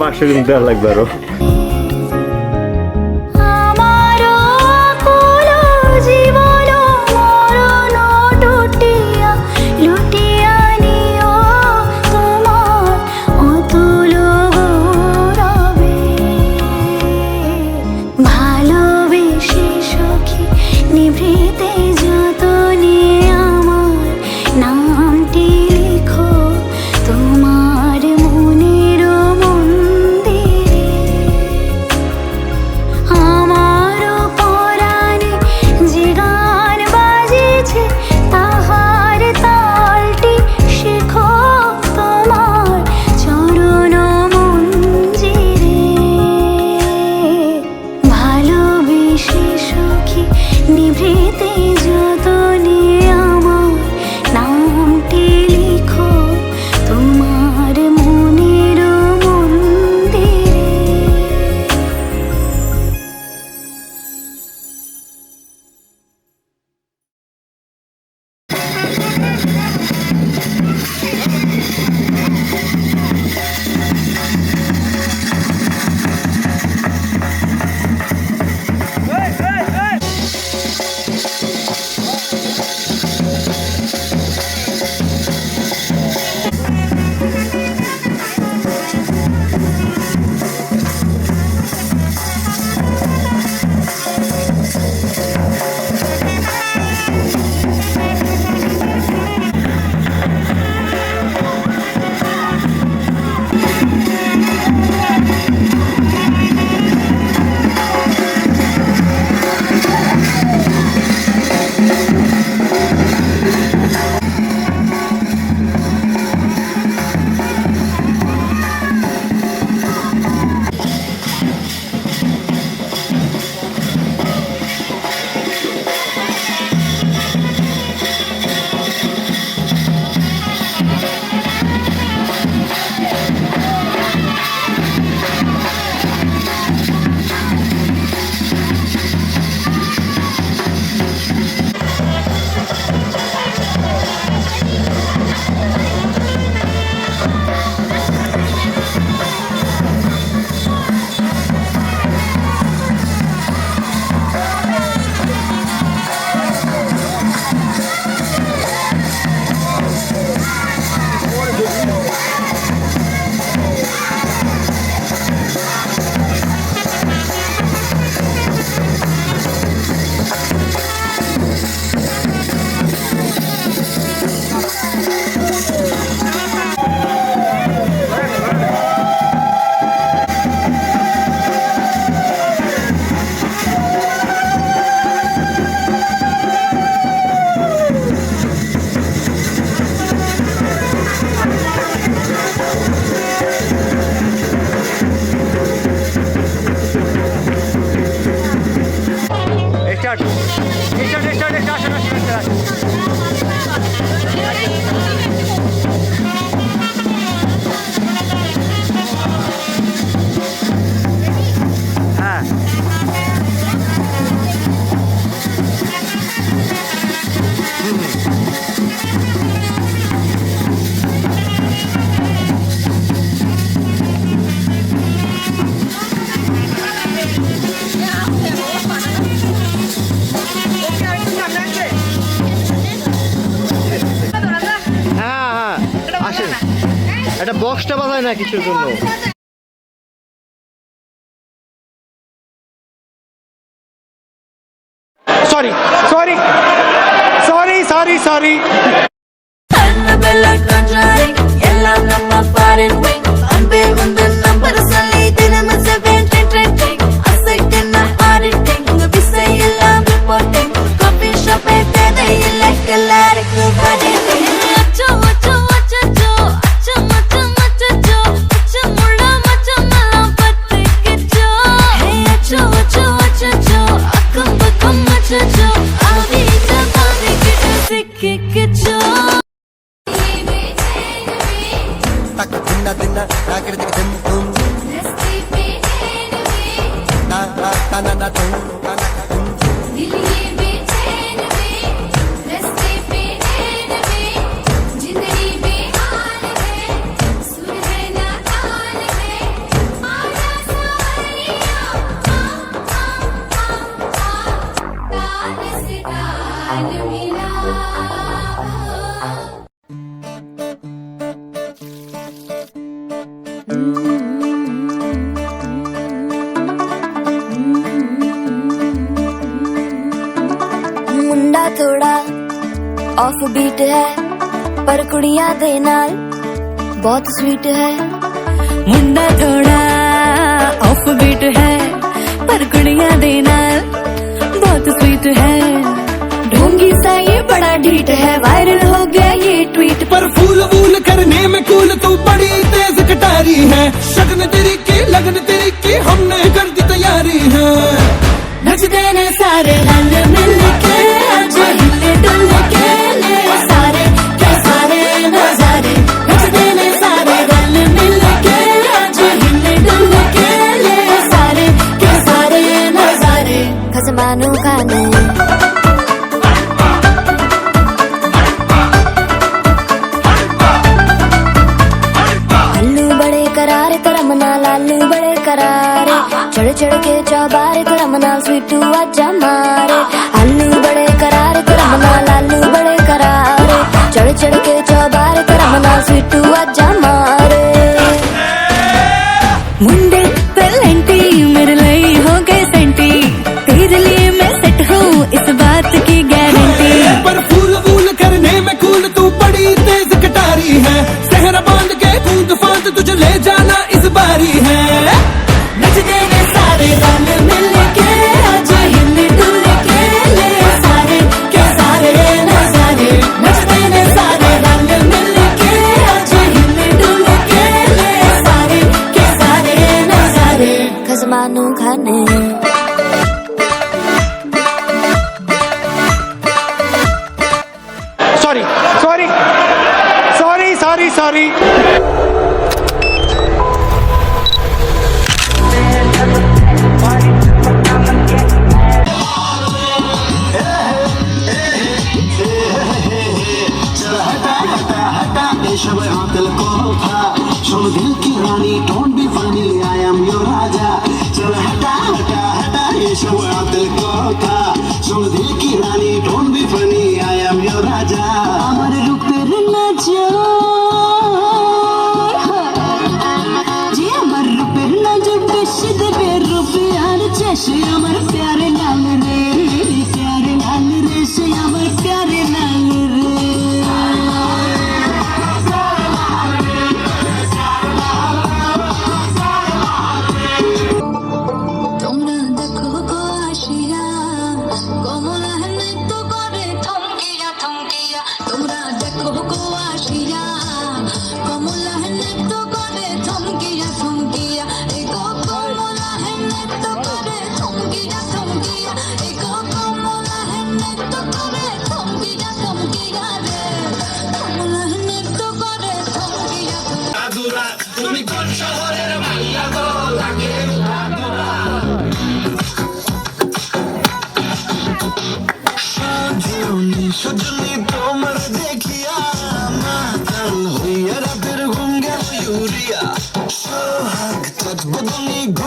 পাঁচশো কিন্তু দেওয়া লাগবে আরও। একটা বক্সটা বাজায় না কিছুর জন্য sorry sorry sorry sorry sorry எல்லாம் நம்ம பாரின் அன்பே ऑफ़ बीट है पर कुड़िया दे नाल बहुत स्वीट है। मुंडा थोड़ा ऑफ़ बीट है पर कुड़िया दे नाल बहुत स्वीट है। ढोंगी सा ये बड़ा ढीट है वायरल हो गया ये ट्वीट पर फूल वूल करने में कूल तू बड़ी तेज कटारी है। शगन तेरी के लगन तेरी के हमने कर दी तैयारी है। नच देने सारे रंग मिल के प्यारी है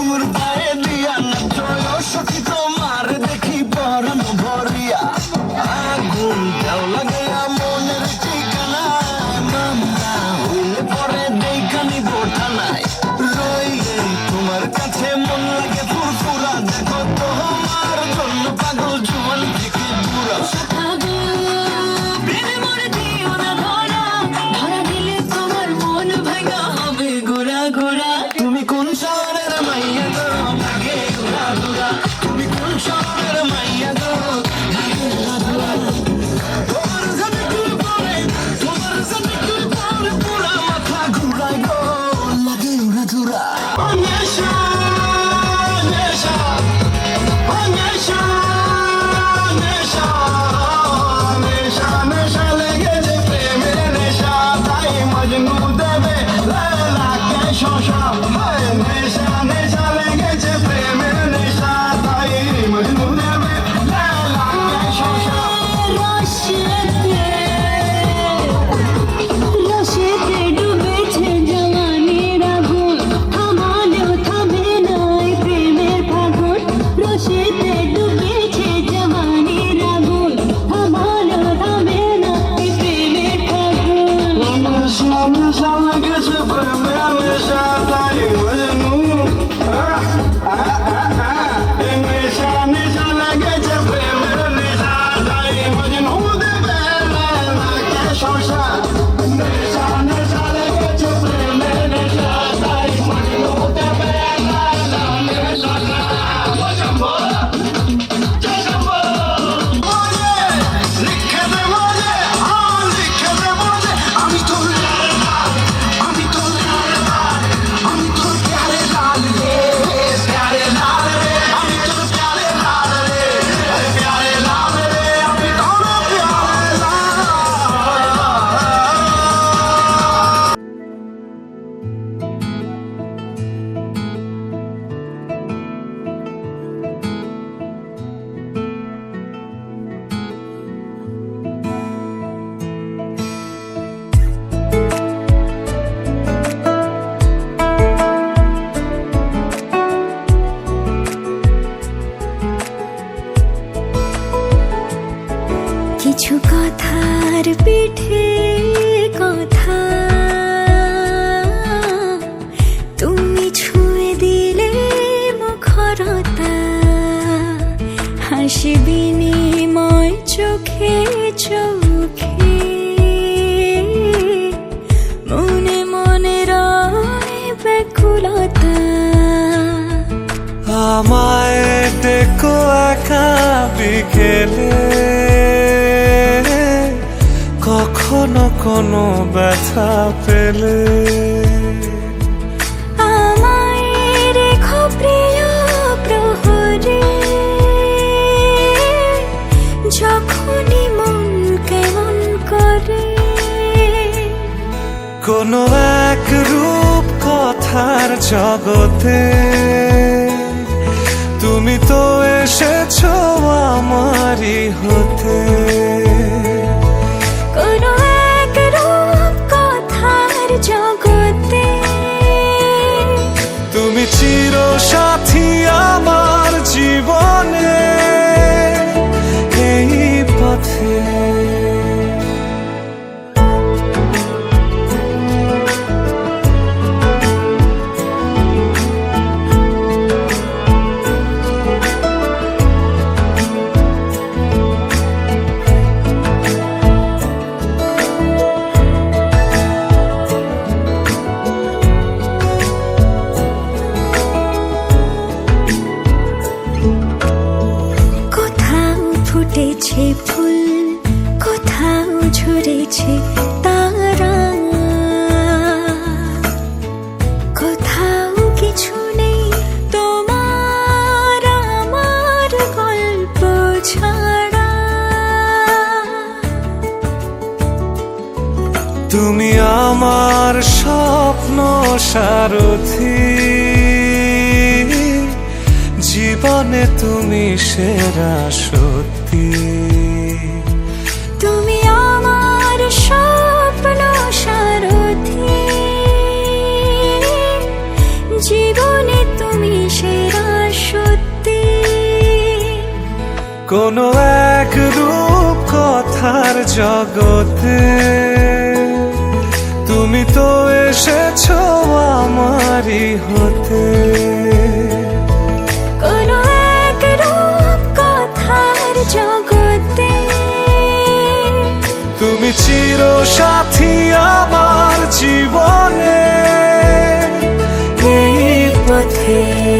ঘুমুর গায়ে দিয়া না চলো সখী তোমার Yalnız yalnız হাসি বিনিময় চোখে চোখে। মনে মনে রায় ব্যাকুলতা। আমায় ডেকো একা বিকেলে। কখনো কোনো ব্যথা পেলে। কোনো এক রূপ কথার জগতে। তুমি তো এসেছ আমারই হতে। কোনো এক রূপ কথার জগতে। তুমি তো এসেছ আমারই হতে। কোনো এক রূপ কথার জগতে। তুমি চির সাথী আমার জীবনে। এই পথে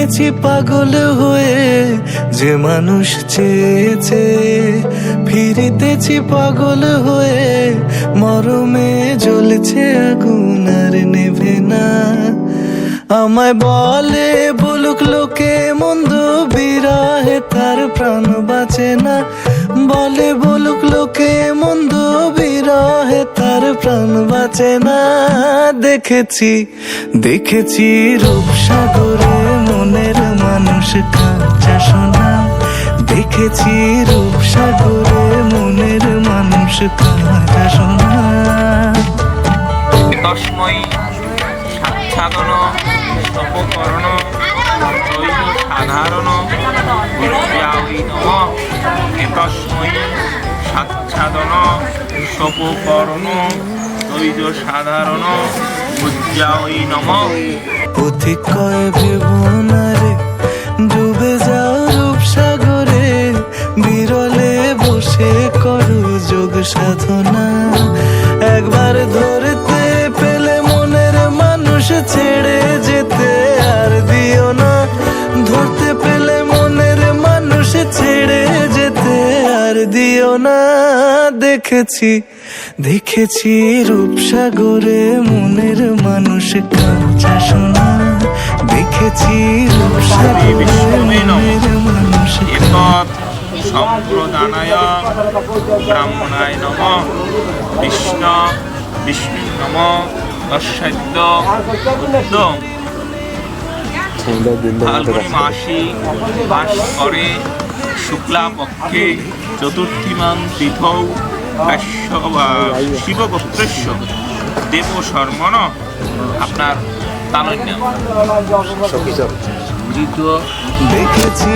ফিরিতেছি পাগল হয়ে, যে মানুষ চেয়েছে ফিরিতেছি পাগল হয়ে, মরমে জ্বলছে আগুন আর নেভে না। আমায় বলে, বলুক লোকে মন্দ বিরাহে, তার প্রাণ বাঁচে না। বলে, বলুক লোকে মন্দ বিরহে, তার প্রাণ বাঁচে না। দেখেছি দেখেছি রূপসাগরে মানুষ কাঁচা সোনা। দেখেছি রূপসাগরে মনের মানুষ কাঁচা সোনা। তস্মৈ সাচ্ছাদন তপকরণ দৈব সাধারণ সাচ্ছাদন সপকরণ সাধারণ দেখেছি দেখেছি রূপসাগরে মনের মানুষ কাঁচা সোনা। দেখেছি ব্রাহ্মণায় বিষ্ণু শুক্লা পক্ষে তিথৌ। কাশ্য শিবগোত্রস্য দেব শর্মণ আপনার তালন্য। দ্বিতীয় দেখেছি